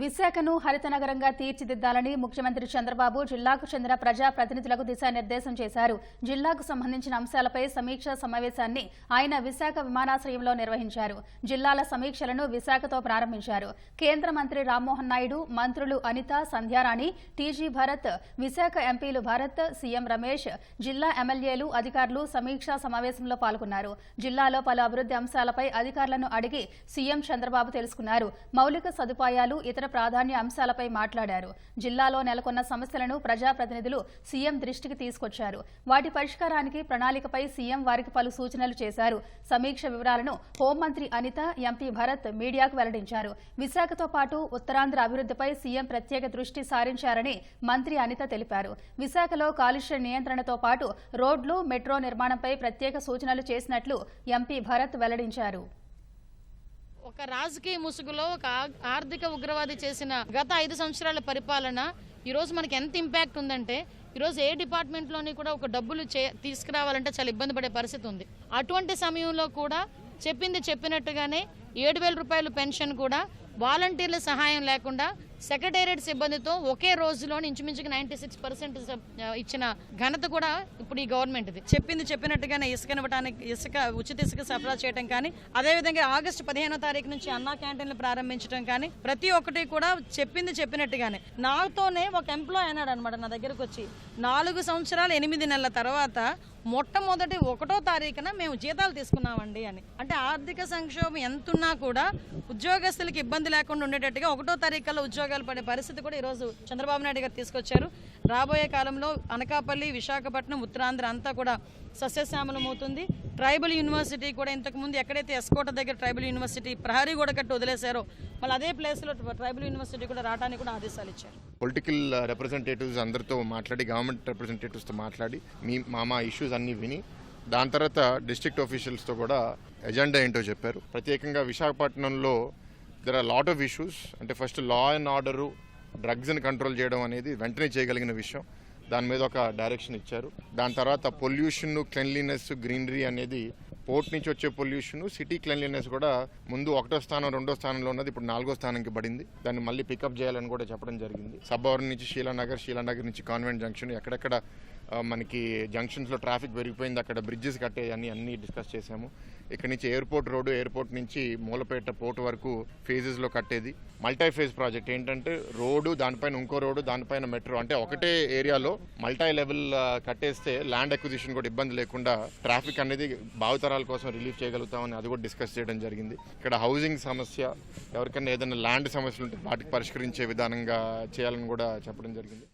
విశాఖను హరిత నగరంగా తీర్చిదిద్దాలని ముఖ్యమంత్రి చంద్రబాబు జిల్లాకు చెందిన ప్రజా ప్రతినిధులకు దిశానిర్దేశం చేశారు. జిల్లాకు సంబంధించిన అంశాలపై సమీక్షా సమావేశాన్ని ఆయన విశాఖ విమానాశ్రయంలో నిర్వహించారు. జిల్లాల సమీక్షలను విశాఖతో ప్రారంభించారు. కేంద్ర మంత్రి రామ్మోహన్ నాయుడు మంత్రులు అనిత సంధ్యారాణి టీజీ భరత్ విశాఖ ఎంపీలు భరత్ సీఎం రమేష్ జిల్లా ఎమ్మెల్యేలు అధికారులు సమీక్షా సమావేశంలో పాల్గొన్నారు. జిల్లాలో పలు అభివృద్ధి అంశాలపై అధికారులను అడిగి సీఎం చంద్రబాబు తెలుసుకున్నారు. మౌలిక సదుపాయాలు ఇతర ప్రాధాన్య అంశాలపై మాట్లాడారు. జిల్లాలో నెలకొన్న సమస్యలను ప్రజాప్రతినిధులు సీఎం దృష్టికి తీసుకొచ్చారు. వాటి పరిష్కారానికి ప్రణాళికపై సీఎం వారికి పలు సూచనలు చేశారు. సమీక్ష వివరాలను హోంమంత్రి అనిత ఎంపీ భరత్ మీడియాకు వెల్లడించారు. విశాఖతో పాటు ఉత్తరాంధ్ర అభివృద్ధిపై సీఎం ప్రత్యేక దృష్టి సారించారని మంత్రి అనిత తెలిపారు. విశాఖలో కాలుష్య నియంత్రణతో పాటు రోడ్లు మెట్రో నిర్మాణంపై ప్రత్యేక సూచనలు చేసినట్లు ఎంపీ భరత్ వెల్లడించారు. ఒక రాజకీయ ముసుగులో ఒక ఆర్థిక ఉగ్రవాది చేసిన గత ఐదు సంవత్సరాల పరిపాలన ఈరోజు మనకి ఎంత ఇంపాక్ట్ ఉందంటే ఈరోజు ఏ డిపార్ట్మెంట్లోని కూడా ఒక డబ్బులు చే తీసుకురావాలంటే చాలా ఇబ్బంది పడే పరిస్థితి ఉంది. అటువంటి సమయంలో కూడా చెప్పింది చెప్పినట్టుగానే ఏడు వేల రూపాయల పెన్షన్ కూడా వాలంటీర్ల సహాయం లేకుండా సెక్రటేరియట్ సిబ్బందితో ఒకే రోజులో ఇంచుమించుగా నైంటీ సిక్స్ పర్సెంట్ ఇచ్చిన ఘనత కూడా ఇప్పుడు ఈ గవర్నమెంట్ది చెప్పింది చెప్పినట్టుగానే ఇసుక ఇవ్వడానికి ఇసుక ఉచిత ఇసుక సరఫరా చేయడం కానీ అదేవిధంగా ఆగస్టు పదిహేనో తారీఖు నుంచి అన్నా క్యాంటీన్లు ప్రారంభించడం కానీ ప్రతి ఒక్కటి కూడా చెప్పింది చెప్పినట్టుగానే. నాతోనే ఒక ఎంప్లాయ్ అన్నాడు అనమాట నా దగ్గరకు వచ్చి నాలుగు సంవత్సరాలు ఎనిమిది నెలల తర్వాత మొట్టమొదటి ఒకటో తారీఖున మేము జీతాలు తీసుకున్నామండి అని. అంటే ఆర్థిక సంక్షోభం ఎంతున్నా కూడా ఉద్యోగస్తులకు ఇబ్బంది లేకుండా ఉండేటట్టుగా ఒకటో తారీఖులో ఉద్యోగాలు పడే పరిస్థితి కూడా ఈరోజు చంద్రబాబు నాయుడు గారు తీసుకొచ్చారు. రాబోయే కాలంలో అనకాపల్లి విశాఖపట్నం ఉత్తరాంధ్ర అంతా కూడా సస్యశ్యామలం అవుతుంది ట్రైబల్ యూనివర్సిటీ కూడా ఇంతకుముందు ఎక్కడైతే ఎస్కోట దగ్గర ట్రైబల్ యూనివర్సిటీ ప్రహరీ కూడా కట్టి వదిలేశారో మళ్ళీ అదే ప్లేస్లో ట్రైబల్ యూనివర్సిటీ కూడా రావడానికి కూడా ఆదేశాలు ఇచ్చారు. పొలిటికల్ రిప్రజెంటేటివ్స్ uh, అందరితో మాట్లాడి గవర్నమెంట్ రిప్రజెంటేటివ్స్తో మాట్లాడి మీ మా మా ఇష్యూస్ అన్నీ విని దాని తర్వాత డిస్ట్రిక్ట్ ఆఫీషియల్స్తో కూడా ఎజెండా ఏంటో చెప్పారు. ప్రత్యేకంగా విశాఖపట్నంలో there are lot of issues అంటే ఫస్ట్ లా అండ్ ఆర్డరు డ్రగ్స్ని కంట్రోల్ చేయడం అనేది వెంటనే చేయగలిగిన విషయం. దాని మీద ఒక డైరెక్షన్ ఇచ్చారు. దాని తర్వాత పొల్యూషన్ క్లెన్లీనెస్ గ్రీనరీ అనేది పోర్ట్ నుంచి వచ్చే పొల్యూషన్ సిటీ క్లెన్లీనెస్ కూడా ముందు ఒకటో స్థానం రెండో స్థానంలో ఉన్నది ఇప్పుడు నాలుగో స్థానంకి పడింది. దాన్ని మళ్ళీ పికప్ చేయాలని కూడా చెప్పడం జరిగింది. సబ్బవరం నుంచి శీలానగర్ శీలానగర్ నుంచి కాన్వెంట్ జంక్షన్ ఎక్కడెక్కడ మనకి జంక్షన్స్లో ట్రాఫిక్ పెరిగిపోయింది అక్కడ బ్రిడ్జెస్ కట్టేయని అన్నీ డిస్కస్ చేశాము. ఇక్కడ నుంచి ఎయిర్పోర్ట్ రోడ్డు ఎయిర్పోర్ట్ నుంచి మూలపేట పోర్ట్ వరకు ఫేజెస్లో కట్టేది. మల్టీ ఫేజ్ ప్రాజెక్ట్ ఏంటంటే రోడ్డు దానిపైన ఇంకో రోడ్డు దానిపైన మెట్రో అంటే ఒకటే ఏరియాలో మల్టీ లెవెల్ కట్టేస్తే ల్యాండ్ అక్విజిషన్ కూడా ఇబ్బంది లేకుండా ట్రాఫిక్ అనేది భావితరాల కోసం రిలీఫ్ చేయగలుగుతామని అది కూడా డిస్కస్ చేయడం జరిగింది. ఇక్కడ హౌసింగ్ సమస్య ఎవరికైనా ఏదైనా ల్యాండ్ సమస్యలు ఉంటే వాటికి పరిష్కరించే విధానంగా చేయాలని కూడా చెప్పడం జరిగింది.